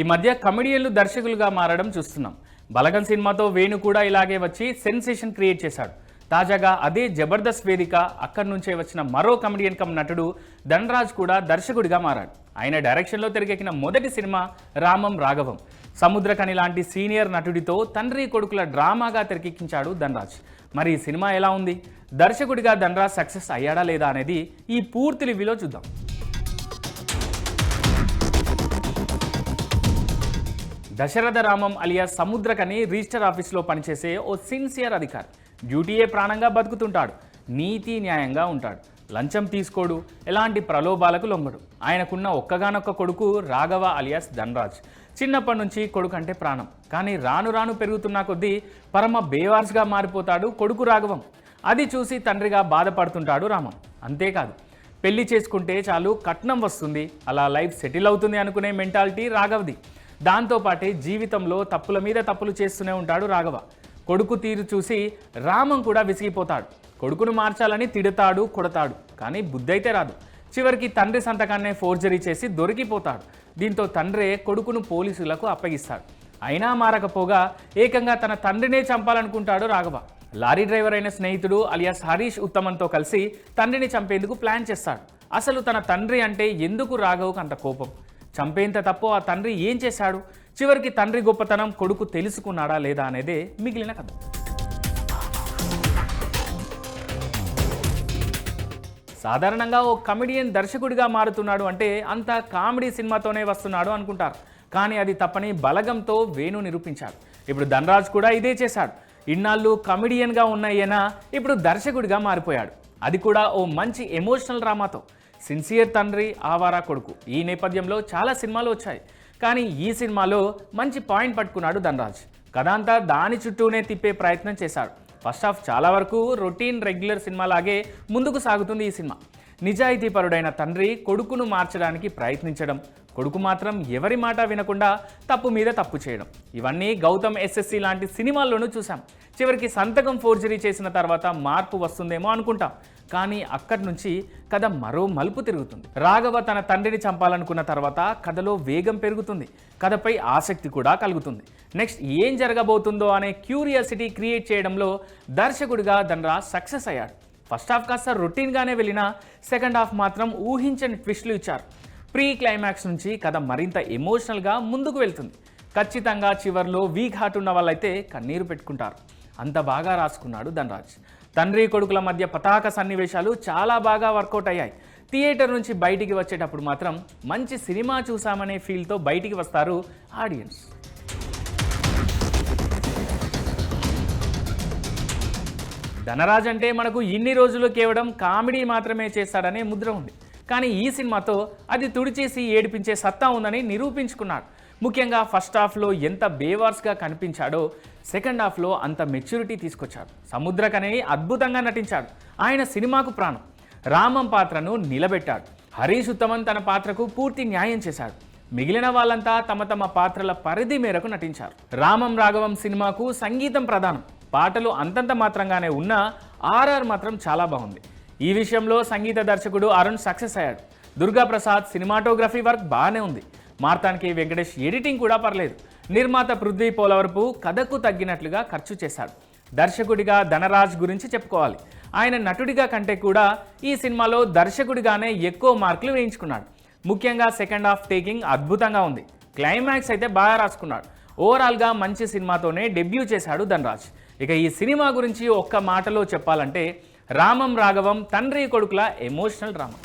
ఈ మధ్య కమెడియన్లు దర్శకులుగా మారడం చూస్తున్నాం. బలగం సినిమాతో వేణు కూడా ఇలాగే వచ్చి సెన్సేషన్ క్రియేట్ చేశాడు. తాజాగా అదే జబర్దస్త్ వేదిక అక్కడి నుంచే వచ్చిన మరో కమెడియన్ కమ్ నటుడు ధనరాజ్ కూడా దర్శకుడిగా మారాడు. ఆయన డైరెక్షన్లో తెరకెక్కిన మొదటి సినిమా రామం రాఘవం. సముద్రకని లాంటి సీనియర్ నటుడితో తండ్రి కొడుకుల డ్రామాగా తెరకెక్కించాడు ధనరాజ్. మరి ఈ సినిమా ఎలా ఉంది? దర్శకుడిగా ధనరాజ్ సక్సెస్ అయ్యాడా లేదా అనేది ఈ పూర్తి రివ్యూలో చూద్దాం. దశరథ రామం అలియా సముద్రకని రిజిస్టర్ ఆఫీస్లో పనిచేసే ఓ సిన్సియర్ అధికారి. డ్యూటీయే ప్రాణంగా బతుకుతుంటాడు. నీతి న్యాయంగా ఉంటాడు. లంచం తీసుకోడు. ఎలాంటి ప్రలోభాలకు లొంగడు. ఆయనకున్న ఒక్కగానొక్క కొడుకు రాఘవ అలియాస్ ధనరాజ్. చిన్నప్పటి నుంచి కొడుకు అంటే ప్రాణం. కానీ రాను రాను పెరుగుతున్న కొద్దీ పరమ బేవార్స్గా మారిపోతాడు కొడుకు రాఘవం. అది చూసి తండ్రిగా బాధపడుతుంటాడు రామం. అంతేకాదు పెళ్ళి చేసుకుంటే చాలు కట్నం వస్తుంది. అలా లైఫ్ సెటిల్ అవుతుంది అనుకునే మెంటాలిటీ రాఘవది. దాంతోపాటే జీవితంలో తప్పుల మీద తప్పులు చేస్తూనే ఉంటాడు రాఘవ. కొడుకు తీరు చూసి రామం కూడా విసిగిపోతాడు. కొడుకును మార్చాలని తిడతాడు కొడతాడు. కానీ బుద్ధి అయితే రాదు. చివరికి తండ్రి సంతకాన్నే ఫోర్జరీ చేసి దొరికిపోతాడు. దీంతో తండ్రే కొడుకును పోలీసులకు అప్పగిస్తాడు. అయినా మారకపోగా ఏకంగా తన తండ్రినే చంపాలనుకుంటాడు రాఘవ. లారీ డ్రైవర్ అయిన స్నేహితుడు అలియాస్ హరీష్ ఉత్తమంతో కలిసి తండ్రిని చంపేందుకు ప్లాన్ చేస్తాడు. అసలు తన తండ్రి అంటే ఎందుకు రాఘవ్కు అంత కోపం? చంపేంత తప్పు ఆ తండ్రి ఏం చేశాడు? చివరికి తండ్రి గొప్పతనం కొడుకు తెలుసుకున్నాడా లేదా అనేదే మిగిలిన కథ. సాధారణంగా ఓ కమెడియన్ దర్శకుడిగా మారుతున్నాడు అంటే అంత కామెడీ సినిమాతోనే వస్తున్నాడు అనుకుంటారు. కానీ అది తప్పని బలగంతో వేణు నిరూపించాడు ఇప్పుడు ధనరాజ్ కూడా ఇదే చేశాడు. ఇన్నాళ్ళు కమెడియన్గా ఉన్న ఈయన ఇప్పుడు దర్శకుడిగా మారిపోయాడు. అది కూడా ఓ మంచి ఎమోషనల్ డ్రామాతో. సిన్సియర్ తండ్రి ఆవారా కొడుకు. ఈ నేపథ్యంలో చాలా సినిమాలు వచ్చాయి. కానీ ఈ సినిమాలో మంచి పాయింట్ పట్టుకున్నాడు ధనరాజ్. కథ అంతా దాని చుట్టూనే తిప్పే ప్రయత్నం చేశాడు. ఫస్ట్ హాఫ్ చాలా వరకు రొటీన్ రెగ్యులర్ సినిమాలాగే ముందుకు సాగుతుంది ఈ సినిమా. నిజాయితీపరుడైన తండ్రి కొడుకును మార్చడానికి ప్రయత్నించడం కొడుకు మాత్రం ఎవరి మాట వినకుండా తప్పు మీద తప్పు చేయడం. ఇవన్నీ గౌతమ్ ఎస్ఎస్సి లాంటి సినిమాల్లోనూ చూసాం చివరికి సంతకం ఫోర్జరీ చేసిన తర్వాత మార్పు వస్తుందేమో అనుకుంటాం. కానీ అక్కడి నుంచి కథ మరో మలుపు తిరుగుతుంది. రాఘవ తన తండ్రిని చంపాలనుకున్న తర్వాత కథలో వేగం పెరుగుతుంది. కథపై ఆసక్తి కూడా కలుగుతుంది. నెక్స్ట్ ఏం జరగబోతుందో అనే క్యూరియాసిటీ క్రియేట్ చేయడంలో దర్శకుడిగా ధనరాజ్ సక్సెస్ అయ్యాడు. ఫస్ట్ హాఫ్ కాస్త రొటీన్గానే వెళ్ళినా సెకండ్ హాఫ్ మాత్రం ఊహించని ట్విస్ట్లు ఇచ్చారు. ప్రీ క్లైమాక్స్ నుంచి కథ మరింత ఎమోషనల్గా ముందుకు వెళ్తుంది. ఖచ్చితంగా చివర్లో వీక్ హార్ట్ ఉన్న వాళ్ళైతే కన్నీరు పెట్టుకుంటారు. అంత బాగా రాసుకున్నాడు ధనరాజ్. తండ్రి కొడుకుల మధ్య పతాక సన్నివేశాలు చాలా బాగా వర్కౌట్ అయ్యాయి. థియేటర్ నుంచి బయటికి వచ్చేటప్పుడు మాత్రం మంచి సినిమా చూసామనే ఫీల్తో బయటికి వస్తారు ఆడియన్స్. ధనరాజ్ అంటే మనకు ఇన్ని రోజులు కేవలం కామెడీ మాత్రమే చేస్తాడనే ముద్ర ఉంది. కానీ ఈ సినిమాతో అది తుడిచేసి ఏడిపించే సత్తా ఉందని నిరూపించుకున్నాడు. ముఖ్యంగా ఫస్ట్ హాఫ్లో ఎంత బేవార్స్గా కనిపించాడో సెకండ్ హాఫ్లో అంత మెచ్యూరిటీ తీసుకొచ్చాడు. సముద్రకనే అద్భుతంగా నటించాడు. ఆయన సినిమాకు ప్రాణం. రామం పాత్రను నిలబెట్టాడు. హరీష్ ఉత్తమన్ తన పాత్రకు పూర్తి న్యాయం చేశాడు. మిగిలిన వాళ్ళంతా తమ తమ పాత్రల పరిధి మేరకు నటించారు. రామం రాఘవం సినిమాకు సంగీతం ప్రధానం. పాటలు అంతంత మాత్రంగానే ఉన్నా ఆర్ఆర్ మాత్రం చాలా బాగుంది. ఈ విషయంలో సంగీత దర్శకుడు అరుణ్ సక్సెస్ అయ్యాడు. దుర్గా ప్రసాద్ సినిమాటోగ్రఫీ వర్క్ బాగానే ఉంది. మార్తానికి వెంకటేష్ ఎడిటింగ్ కూడా పర్లేదు. నిర్మాత పృథ్వీ పోలవరపు కథకు తగ్గినట్లుగా ఖర్చు చేశాడు. దర్శకుడిగా ధనరాజ్ గురించి చెప్పుకోవాలి. ఆయన నటుడిగా కంటే కూడా ఈ సినిమాలో దర్శకుడిగానే ఎక్కువ మార్కులు వేయించుకున్నాడు. ముఖ్యంగా సెకండ్ హాఫ్ టేకింగ్ అద్భుతంగా ఉంది. క్లైమాక్స్ అయితే బాగా రాసుకున్నాడు. ఓవరాల్గా మంచి సినిమాతోనే డెబ్యూ చేశాడు ధనరాజ్. ఇక ఈ సినిమా గురించి ఒక్క మాటలో చెప్పాలంటే రామం రాఘవం తండ్రి కొడుకుల ఎమోషనల్ డ్రామా.